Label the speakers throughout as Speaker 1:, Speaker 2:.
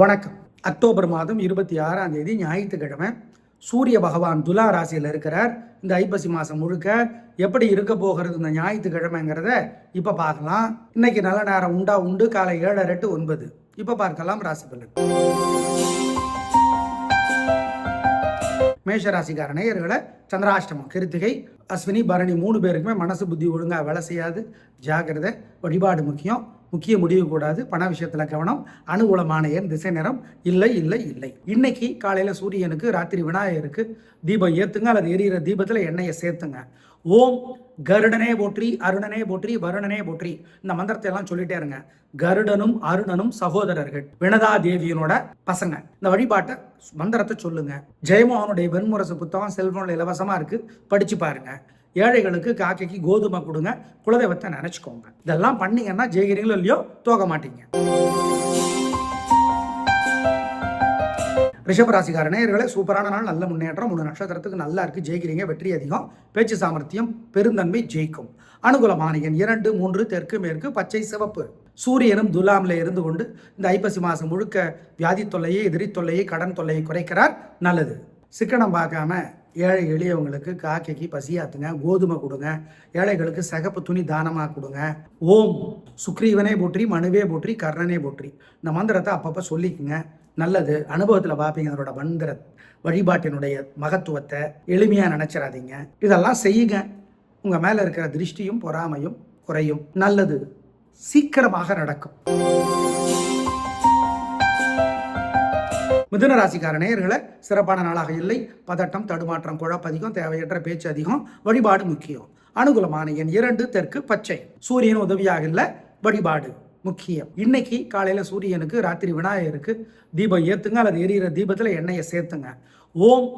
Speaker 1: வணக்கம். அக்டோபர் மாதம் இருபத்தி ஆறாம் தேதி ஞாயிற்றுக்கிழமை சூரிய பகவான் துலா ராசியில் இருக்கிறார். இந்த ஐப்பசி மாதம் முழுக்க எப்படி இருக்க போகிறது இந்த ஞாயிற்றுக்கிழமைங்கிறத இப்போ பார்க்கலாம். இன்னைக்கு நல்ல நேரம் உண்டா உண்டு? காலை ஏழரை எட்டு ஒன்பது. இப்போ பார்க்கலாம் ராசி பலன். மேஷராசிக்கார நேயர்களை சந்திராஷ்டமம் கிருத்திகை அஸ்வினி பரணி மூணு பேருக்குமே மனசு புத்தி ஒழுங்காக வேலை செய்யாது. ஜாக்கிரதை வழிபாடு முக்கியம். முக்கிய முடிவு கூடாது. பண விஷயத்தில் கவனம். அனுகூலமான எண் திசை நேரம் இல்லை இல்லை இல்லை. இன்னைக்கு காலையில் சூரியனுக்கு ராத்திரி விநாயகருக்கு தீபம் ஏற்றுங்க அல்லது எரியிற தீபத்தில் எண்ணெயை சேர்த்துங்க. ஓம் கருடனே போற்றி அருணனே போற்றி வருணனே போற்றி. இந்த மந்திரத்தை எல்லாம் சொல்லிட்டே இருங்க. கருடனும் அருணனும் சகோதரர்கள் வினதா தேவியனோட பசங்க. இந்த வழிபாட்டை மந்திரத்தை சொல்லுங்க. ஜெயமோகனுடைய வெண்முரசு புத்தகம் செல்போன்ல இலவசமாக இருக்கு. படிச்சு பாருங்க. ஏழைகளுக்கு காக்கைக்கு கோதுமை கொடுங்க. குலதெய்வத்தை நினைச்சுக்கோங்க. இதெல்லாம் பண்ணீங்கன்னா ஜெயகிரிங்களோ இல்லையோ தோக மாட்டீங்க. ரிஷபராசிக்கார நேயர்களே சூப்பரான நாள் நல்ல முன்னேற்றம் மூணு நட்சத்திரத்துக்கு நல்லா இருக்கு ஜெயிக்கிறீங்க வெற்றி அதிகம் பேச்சு சாமர்த்தியம் பெருந்தன்மை ஜெயிக்கும். அனுகூலமான எண் இரண்டு மூன்று தெற்கு மேற்கு பச்சை சிவப்பு. சூரியனும் துலாமில் இருந்து கொண்டு இந்த ஐப்பசி மாதம் முழுக்க வியாதி தொல்லையை எதிரி தொல்லையை கடன் தொல்லையை குறைக்கிறார் நல்லது. சிக்கனம் பார்க்காம ஏழை எளியவங்களுக்கு காக்கைக்கு பசியாத்துங்க கோதுமை கொடுங்க ஏழைகளுக்கு சகப்பு துணி தானமாக கொடுங்க. ஓம். சுக்ரீவனே போற்றி மனுவே போற்றி கர்ணனே போற்றி. இந்த மந்திரத்தை அப்பப்போ சொல்லிக்குங்க. நல்லது. அனுபவத்தில் பார்ப்பீங்க. அதனோட மந்திர வழிபாட்டினுடைய மகத்துவத்தை எளிமையாக நினச்சிடாதீங்க இதெல்லாம் செய்யுங்க. உங்கள் மேலே இருக்கிற திருஷ்டியும் பொறாமையும் குறையும். நல்லது சீக்கிரமாக நடக்கும். மிதுன ராசிக்கார நேயர்களை சிறப்பான நாளாக இல்லை. பதட்டம் தடுமாற்றம் குழப்பதிகம் தேவையற்ற பேச்சு அதிகம் வழிபாடு முக்கியம். அனுகூலமான எண் இரண்டு தெற்கு பச்சை. சூரியன் உதவியாக இல்லை வழிபாடு. முக்கியம். இன்னைக்கு காலையில் சூரியனுக்கு ராத்திரி விநாயகருக்கு தீபம் ஏற்றுங்க அல்லது எரியிற தீபத்தில் எண்ணெயை சேர்த்துங்க. ஓம்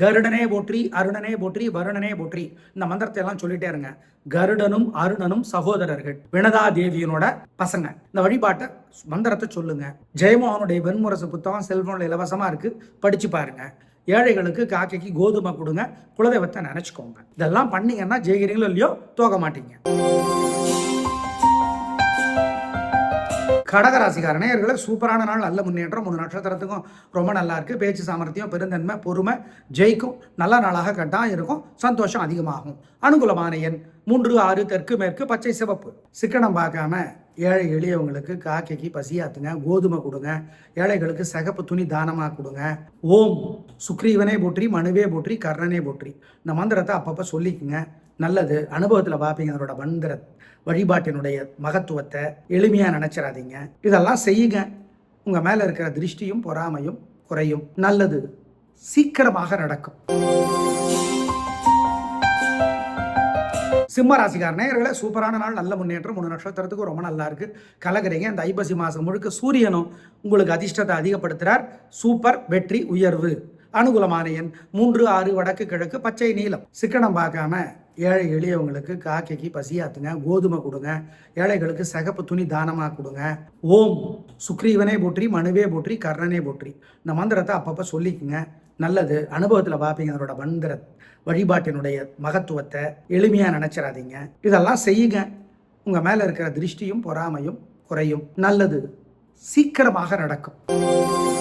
Speaker 1: கருடனே போற்றி அருணனே போற்றி வருணனே போற்றி. இந்த மந்திரத்தை எல்லாம் சொல்லிட்டே இருங்க. கருடனும் அருணனும் சகோதரர்கள் வினதா தேவியனோட பசங்க. இந்த வழிபாட்டை மந்திரத்தை சொல்லுங்க. ஜெயமோகனுடைய வெண்முரசு புத்தகம் செல்போனில் இலவசமாக இருக்கு. படிச்சு பாருங்க. ஏழைகளுக்கு காக்கைக்கு கோதுமை கொடுங்க. குலதெய்வத்தை நினைச்சுக்கோங்க. இதெல்லாம் பண்ணீங்கன்னா ஜெயகிரிங்களோ இல்லையோ தோக மாட்டீங்க. கடகராசிக்கார நேயர்களை சூப்பரான நாள் நல்ல முன்னேற்றம் மூணு நட்சத்திரத்துக்கும் ரொம்ப நல்லா இருக்குது பேச்சு சாமர்த்தியம் பெருந்தன்மை பொறுமை ஜெயிக்கும் நல்ல நாளாக கட்டாக இருக்கும். சந்தோஷம் அதிகமாகும். அனுகூலமான எண் மூன்று ஆறு தெற்கு மேற்கு பச்சை சிவப்பு. சிக்கனம் பார்க்காம ஏழை எளியவங்களுக்கு காக்கைக்கு பசியாத்துங்க கோதுமை கொடுங்க. ஏழைகளுக்கு சகப்பு துணி தானமாக கொடுங்க. ஓம் சுக்ரீவனே போற்றி மனுவே போற்றி கர்ணனே போற்றி. இந்த மந்திரத்தை அப்பப்போ சொல்லிக்குங்க. நல்லது. அனுபவத்தில் பார்ப்பீங்க அதோட மந்திரத்தை. வழிபாட்டினுடைய மகத்துவத்தை எளிமையாக நினச்சிடாதீங்க இதெல்லாம் செய்யுங்க. உங்கள் மேலே இருக்கிற திருஷ்டியும் பொறாமையும் குறையும். நல்லது சீக்கிரமாக நடக்கும். சிம்ம ராசிக்கார நேயர்களே சூப்பரான நாள் நல்ல முன்னேற்றம். மூணு நட்சத்திரத்துக்கு ரொம்ப நல்லா இருக்கு. கலகிறீங்க இந்த ஐப்பசி மாதம் முழுக்க சூரியனும் உங்களுக்கு அதிர்ஷ்டத்தை அதிகப்படுத்துகிறார் சூப்பர் வெற்றி உயர்வு. அனுகூலமான எண் மூன்று ஆறு வடக்கு கிழக்கு பச்சை நீளம் சிக்கனம் பார்க்காம ஏழை எளியவங்களுக்கு காக்கைக்கு பசியாத்துங்க கோதுமை கொடுங்க. ஏழைகளுக்கு சகப்பு துணி தானமாக கொடுங்க. ஓம். சுக்ரீவனே போற்றி மனுவே போற்றி கர்ணனே போற்றி. இந்த மந்திரத்தை அப்பப்போ சொல்லிக்குங்க. நல்லது. அனுபவத்தில் பார்ப்பீங்க அதனோட மந்திர வழிபாட்டினுடைய மகத்துவத்தை எளிமையாக நினச்சிடாதீங்க இதெல்லாம் செய்யுங்க. உங்கள் மேலே இருக்கிற திருஷ்டியும் பொறாமையும் குறையும். நல்லது. சீக்கிரமாக நடக்கும்.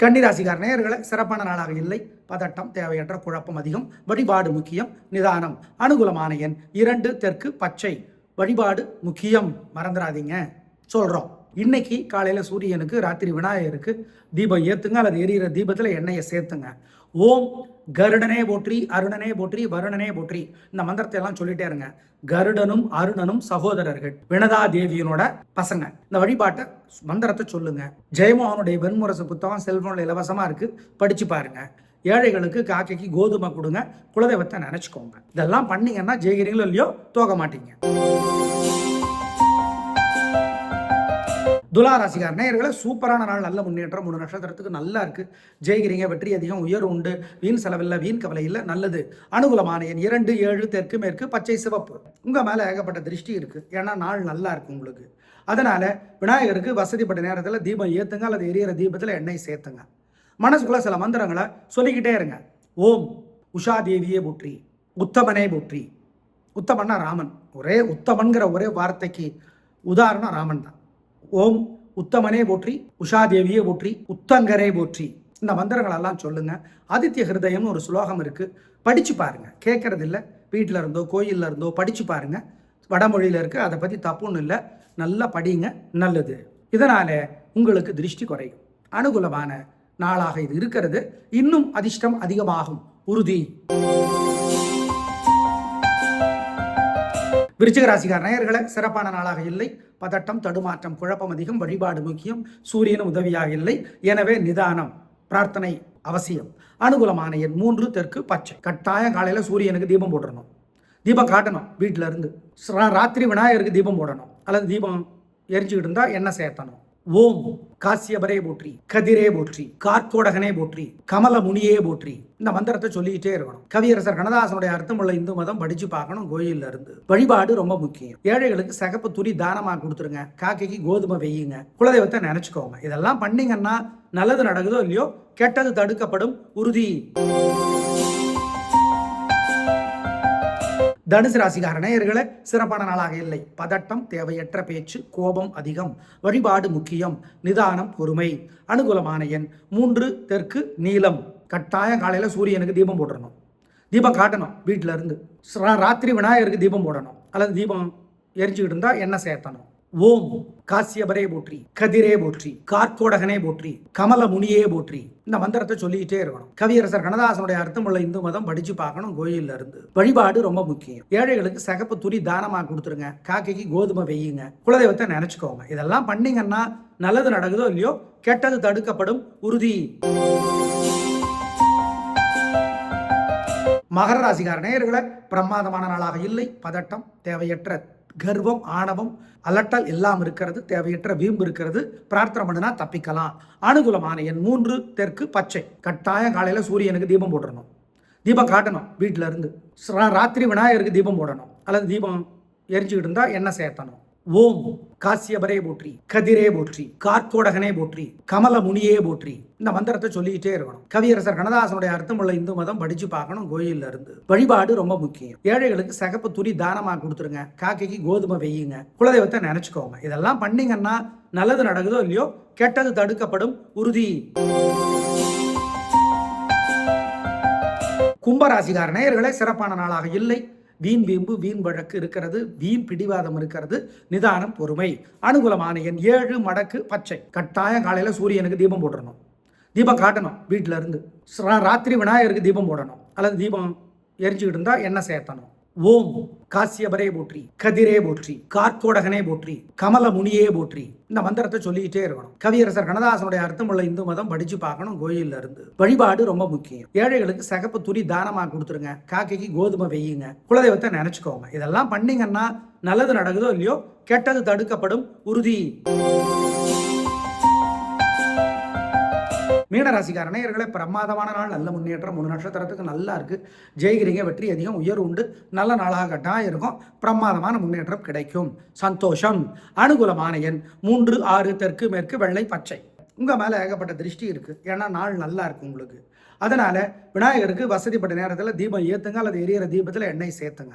Speaker 1: கன்னிராசிகார் நேயர்களை சிறப்பான நாளாக இல்லை. பதட்டம் தேவையற்ற குழப்பம் அதிகம். வழிபாடு முக்கியம். நிதானம் அனுகூலமான எண் இரண்டு தெற்கு பச்சை. வழிபாடு முக்கியம். மறந்துடாதீங்க. சொல்கிறோம் இன்னைக்கு காலையில் சூரியனுக்கு ராத்திரி விநாயகருக்கு தீபம் ஏற்றுங்க அல்லது எரியிற தீபத்தில் எண்ணெயை சேர்த்துங்க. ஓம் கருடனே போற்றி அருணனே போற்றி வருணனே போற்றி. இந்த மந்திரத்தை எல்லாம் சொல்லிட்டே இருங்க. கருடனும் அருணனும் சகோதரர்கள் வினதா தேவியனோட பசங்க. இந்த வழிபாட்டை மந்திரத்தை சொல்லுங்க. ஜெயமோகனுடைய வெண்முரசு புத்தகம் செல்போனில் இலவசமா இருக்கு. படிச்சு பாருங்க. ஏழைகளுக்கு காக்கைக்கு கோதுமை கொடுங்க. குலதெய்வத்தை நினைச்சுக்கோங்க. இதெல்லாம் பண்ணீங்கன்னா ஜெயிக்கிறீங்களோ இல்லையோ தோக மாட்டீங்க. துலா ராசிக்கார. நேயர்களை சூப்பரான நாள். நல்ல முன்னேற்றம். மூணு நட்சத்திரத்துக்கு நல்லா இருக்கு. ஜெயிக்கிறீங்க. வெற்றி அதிகம். உயர் உண்டு. வீண் செலவில்லை. வீண் கவலை இல்லை. நல்லது. அனுகூலமான எண் இரண்டு ஏழு தெற்கு மேற்கு பச்சை சிவப்பு. உங்க மேல ஏகப்பட்ட திருஷ்டி இருக்கு. ஏன்னா நாள் நல்லா இருக்கு உங்களுக்கு. அதனால விநாயகருக்கு வசதிப்பட்ட நேரத்தில் தீபம் ஏத்துங்க. அல்லது எரியிற தீபத்தில் எண்ணெய் சேர்த்துங்க. மனசுக்குள்ள சில மந்திரங்களை சொல்லிக்கிட்டே இருங்க. ஓம் உஷா தேவியே போற்றி. உத்தமனே போற்றி. உத்தமன்னா ராமன். ஒரே உத்தமன்கிற ஒரே வார்த்தைக்கு உதாரணம் ராமன் தான். ஓம் உத்தமனே போற்றி உஷாதேவியே போற்றி உத்தங்கரே போற்றி. இந்த மந்திரங்கள் எல்லாம் சொல்லுங்க. ஆதித்ய ஹிருதயம்னு ஒரு ஸ்லோகம் இருக்கு. படிச்சு பாருங்க. கேட்கறது இல்லை வீட்டில் இருந்தோ கோயிலில் இருந்தோ படிச்சு பாருங்க. வடமொழியில் இருக்கு. அதை பற்றி தப்புன்னு இல்லை. நல்லா படிங்க. நல்லது. இதனால உங்களுக்கு திருஷ்டி குறையும். அனுகூலமான நாளாக இது இருக்கிறது. இன்னும் அதிர்ஷ்டம் அதிகமாகும். உறுதி. விருச்சிக ராசிகார் நேயர்களை சிறப்பான நாளாக இல்லை. பதட்டம் தடுமாற்றம் குழப்பம் அதிகம் வழிபாடு முக்கியம். சூரியனும் உதவியாக இல்லை. எனவே நிதானம் பிரார்த்தனை அவசியம். அனுகூலமான எண் மூன்று தெற்கு பச்சை. கட்டாயம் காலையில் சூரியனுக்கு தீபம் போட்டுடணும் தீபம் காட்டணும் வீட்டில் இருந்து. ராத்திரி விநாயகருக்கு தீபம் போடணும். அல்லது தீபம் எரிஞ்சுக்கிட்டு இருந்தால் எண்ணெய் சேர்த்தணும். ஓம் காசியபரே போற்றி கதிரே போற்றி கார்கோடகனே போற்றி கமல முனியே போற்றி. இந்த மந்திரத்தை சொல்லிக்கிட்டே இருக்கணும். கவியரசர் கண்ணதாசனுடைய அர்த்தமுள்ள இந்து மதம் படிச்சு பார்க்கணும் கோயில்ல இருந்து. வழிபாடு ரொம்ப முக்கியம். ஏழைகளுக்கு சகப்பு துணி தானமா கொடுத்துருங்க. காக்கைக்கு கோதுமை வெய்யுங்க. குலதெய்வத்தை நினைச்சுக்கோங்க. இதெல்லாம் பண்ணீங்கன்னா நல்லது நடக்குதோ இல்லையோ கெட்டது தடுக்கப்படும் உறுதி. தனுசு ராசிகார நேயர்களே சிறப்பான நாளாக இல்லை. பதட்டம் தேவையற்ற பேச்சு கோபம் அதிகம். வழிபாடு முக்கியம். நிதானம் பொறுமை. அனுகூலமான எண். மூன்று தெற்கு நீளம். கட்டாயம் காலையில் சூரியனுக்கு தீபம் போடணும் தீபம் காட்டணும் வீட்டில இருந்து. ராத்திரி விநாயகருக்கு தீபம் போடணும். அல்லது தீபம் எரிஞ்சுக்கிட்டு இருந்தால் எண்ணெய் சேர்த்தணும். ஓம் காசியபரே போற்றி கதிரே போற்றி கார்கோடகனே போற்றி கமல முனியே போற்றி. இந்த மந்திரத்தை சொல்லிக்கிட்டே இருக்கணும். கவியரசர் கண்ணதாசனுடைய அர்த்தமுள்ள இந்து மதம் படிச்சு பார்க்கணும் கோயில்ல இருந்து. வழிபாடு ரொம்ப முக்கியம். ஏழைகளுக்கு சகப்பு துணி தானமா கொடுத்துருங்க. காக்கைக்கு கோதுமை வெய்யுங்க. குலதெய்வத்தை நினைச்சுக்கோங்க. இதெல்லாம் பண்ணீங்கன்னா நல்லது நடக்குதோ இல்லையோ கெட்டது தடுக்கப்படும். உறுதி. மகர ராசிகார நேயர்களை பிரமாதமான நாளாக இல்லை. பதட்டம் தேவையற்ற கர்வம் ஆணவம் அலட்டல் எல்லாம் இருக்கிறது தேவையற்ற வீம்பு இருக்கிறது. பிரார்த்தனை பண்ணினா தப்பிக்கலாம். அனுகூலமான என் மூன்று தெற்கு பச்சை. கட்டாயம் காலையில் சூரியனுக்கு தீபம் போடணும். தீபம் காட்டணும் வீட்டில் இருந்து. ராத்திரி விநாயகருக்கு தீபம் போடணும். அல்லது தீபம் எரிஞ்சுக்கிட்டு இருந்தால் எண்ணெய் சேர்த்தணும். ஓம் காசியபரே போற்றி கதிரே போற்றி கார்கோடகனே போற்றி கமல முனியே போற்றி. இந்த மந்திரத்தை சொல்லிக்கிட்டே இருக்கணும். கவியரசர் கண்ணதாசனுடைய அர்த்தமுள்ள இந்து மதம் படிச்சு பார்க்கணும் கோயில்ல இருந்து. வழிபாடு ரொம்ப முக்கியம். ஏழைகளுக்கு சகப்பு துணி தானமா கொடுத்துருங்க. காக்கைக்கு கோதுமை வெய்யுங்க. குலதெய்வத்தை நினைச்சுக்கோங்க. இதெல்லாம் பண்ணீங்கன்னா நல்லது நடக்குதோ இல்லையோ கெட்டது தடுக்கப்படும் உறுதி. கும்பராசிகார நேயர்களே சிறப்பான நாளாக இல்லை. வீண் வீம்பு வீண் வழக்கு இருக்கிறது வீண் பிடிவாதம் இருக்கிறது நிதானம் பொறுமை. அனுகூலமான எண் ஏழு மடக்கு பச்சை. கட்டாயம் காலையில் சூரியனுக்கு தீபம் போடணும் தீபம் காட்டணும் வீட்டில இருந்து. ராத்திரி விநாயகருக்கு தீபம் போடணும். அல்லது தீபம் எரிஞ்சுக்கிட்டு இருந்தா எண்ணெய் சேர்த்தணும். ஓம் காசியபரே போற்றி கதிரே போற்றி கார்கோடகனே போற்றி கமல முனியே போற்றி. இந்த மந்திரத்தை சொல்லிக்கிட்டே இருக்கணும். கவியரசர் கண்ணதாசனுடைய அர்த்தமுள்ள இந்து மதம் படிச்சு பார்க்கணும் கோயில்ல இருந்து. வழிபாடு ரொம்ப முக்கியம். ஏழைகளுக்கு சகப்பு துணி தானமா கொடுத்துருங்க. காக்கைக்கு கோதுமை வெய்யுங்க. குலதெய்வத்தை நினைச்சுக்கோங்க. இதெல்லாம் பண்ணீங்கன்னா நல்லது நடக்குதோ இல்லையோ? கெட்டது தடுக்கப்படும் உறுதி. மீனராசிக்கார நேயர்களே பிரமாதமான நாள் நல்ல முன்னேற்றம் மூணு நட்சத்திரத்துக்கு நல்லா இருக்கு. ஜெயிக்கிறீங்க வெற்றி அதிகம் உயர்வு உண்டு. நல்ல நாளாக இருக்கும். பிரமாதமான முன்னேற்றம் கிடைக்கும். சந்தோஷம். அனுகூலமான எண் மூன்று ஆறு தெற்கு மேற்கு வெள்ளை பச்சை. உங்கள் மேலே ஏகப்பட்ட திருஷ்டி இருக்குது ஏன்னா நாள் நல்லா இருக்கும் உங்களுக்கு. அதனால் விநாயகருக்கு வசதிப்பட்ட நேரத்தில் தீபம் ஏற்றுங்க அல்லது எரியிற தீபத்தில் எண்ணெய் சேர்த்துங்க.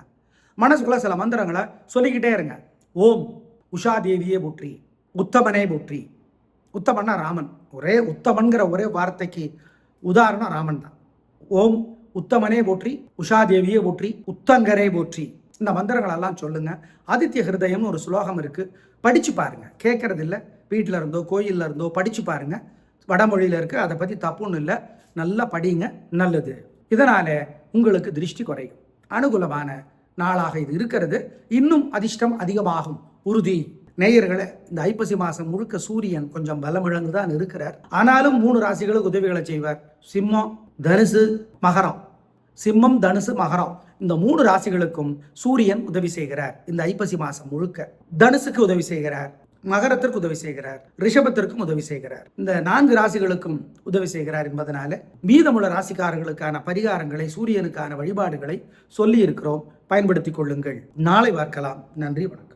Speaker 1: மனசுக்குள்ள சில மந்திரங்களை சொல்லிக்கிட்டே இருங்க. ஓம் உஷா தேவியே போற்றி உத்தமனே போற்றி. உத்தமன்னா ராமன். ஒரே உத்தமன்கிற ஒரே வார்த்தைக்கு உதாரணம் ராமன் தான். ஓம் உத்தமனே போற்றி உஷாதேவியே போற்றி உத்தங்கரே போற்றி. இந்த மந்திரங்கள் எல்லாம் சொல்லுங்க. ஆதித்ய ஹிருதயம்னு ஒரு ஸ்லோகம் இருக்கு. படிச்சு பாருங்க. கேட்கறது இல்லை வீட்டில் இருந்தோ கோயிலில் இருந்தோ படிச்சு பாருங்க. வடமொழியில் இருக்கு. அதை பத்தி தப்புன்னு இல்லை. நல்லா படிங்க. நல்லது. இதனால உங்களுக்கு திருஷ்டி குறையும். அனுகூலமான நாளாக இது இருக்கிறது. இன்னும் அதிர்ஷ்டம் அதிகமாகும். உறுதி. நேயர்களே இந்த ஐப்பசி மாசம் முழுக்க சூரியன் கொஞ்சம் பலமிழந்து தான் இருக்கிறார். ஆனாலும் மூணு ராசிகளுக்கு உதவிகளை செய்வார். சிம்மம் தனுசு மகரம். சிம்மம் தனுசு மகரம். இந்த மூணு ராசிகளுக்கும் சூரியன் உதவி செய்கிறார் இந்த ஐப்பசி மாசம் முழுக்க. தனுசுக்கு உதவி செய்கிறார் மகரத்திற்கு உதவி செய்கிறார் ரிஷபத்திற்கும் உதவி செய்கிறார். இந்த நான்கு ராசிகளுக்கும் உதவி செய்கிறார் என்பதனால மீதமுள்ள ராசிக்காரர்களுக்கான பரிகாரங்களை சூரியனுக்கான வழிபாடுகளை சொல்லி இருக்கிறோம். பயன்படுத்திக் கொள்ளுங்கள். நாளை பார்க்கலாம். நன்றி வணக்கம்.